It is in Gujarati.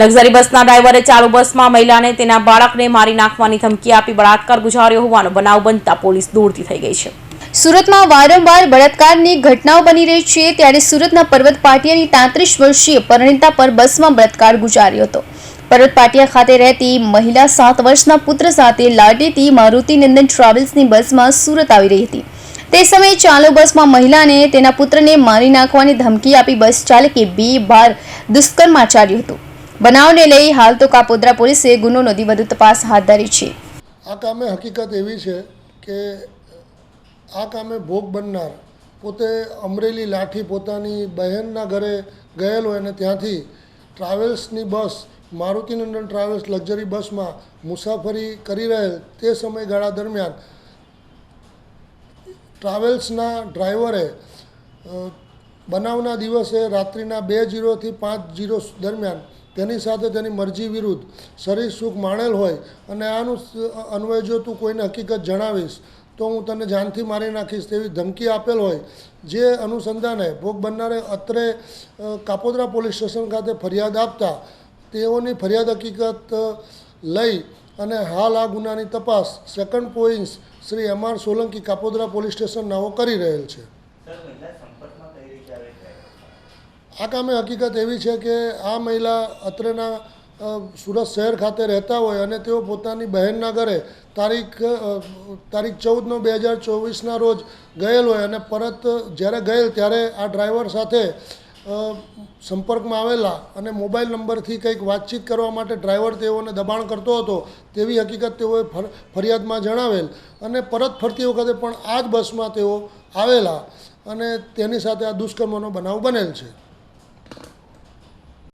લક્ઝરી બસના ડ્રાઈવરે ચાલુ બસમાં મહિલાને તેના બાળકને મારી નાખવાની ધમકી આપી બળાત્કાર ગુજાર્યો હોવાનો બનાવ બનતા પોલીસ દોડતી થઈ ગઈ છે. સુરતમાં વારંવાર બળાત્કારની ઘટનાઓ બની રહી છે, ત્યારે સુરતના પર્વત પાટિયાની તાંત્રીસ વર્ષીય પરિણીતા પર બસમાં બળાત્કાર ગુજાર્યો હતો. પર્વત પાટિયા ખાતે રહેતી મહિલા સાત વર્ષના પુત્ર સાથે લાડેથી મારુતિ નંદન ટ્રાવેલ્સની બસમાં સુરત આવી રહી હતી. તે સમયે ચાલુ બસમાં મહિલાને તેના પુત્રને મારી નાખવાની ધમકી આપી બસ ચાલકે બે બાર દુષ્કર્મ આચર્યું હતું. બનાવને લઈ હાલ તો કાપોદ્રા પોલીસે ગુનો નોંધી વધુ તપાસ હાથ ધરી છે. આ કામે હકીકત એવી છે કે આ કામે ભોગ બનનાર પોતે અમરેલી લાઠી પોતાની બહેનના ઘરે ગયેલો અને ત્યાંથી ટ્રાવેલ્સની બસ મારુતિનંદન ટ્રાવેલ્સ લક્ઝરી બસમાં મુસાફરી કરી રહેલ તે સમયગાળા દરમિયાન ટ્રાવેલ્સના ડ્રાઈવરે બનાવના દિવસે રાત્રિના બે જીરોથી પાંચ જીરો દરમિયાન તેની સાથે તેની મરજી વિરુદ્ધ શરીર સુખ માણેલ હોય અને આનું અન્વય જો તું કોઈને હકીકત જણાવીશ, તો હું તને જાનથી મારી નાખીશ તેવી ધમકી આપેલ હોય. જે અનુસંધાને ભોગ બનનારે અત્રે કાપોદરા પોલીસ સ્ટેશન ખાતે ફરિયાદ આપતા તેઓની ફરિયાદ હકીકત લઈ અને હાલ આ ગુનાની તપાસ second point Shri M R Solanki Kapodra police station નાઓ કરી રહેલ છે. આ કામે હકીકત એવી છે કે આ મહિલા અત્રેના સુરત શહેર ખાતે રહેતા હોય અને તેઓ પોતાની બહેનના ઘરે તારીખ તારીખ ચૌદ નવ બે હજાર ચોવીસના રોજ ગયેલ હોય અને પરત જ્યારે ગયેલ ત્યારે આ ડ્રાઈવર સાથે સંપર્કમાં આવેલા અને મોબાઈલ નંબરથી કંઈક વાતચીત કરવા માટે ડ્રાઈવર તેઓને દબાણ કરતો હતો તેવી હકીકત તેઓએ ફર- ફરિયાદમાં જણાવેલ અને પરત ફરતી વખતે પણ આ જ બસમાં તેઓ આવેલા અને તેની સાથે આ દુષ્કર્મનો બનાવ બનેલ છે.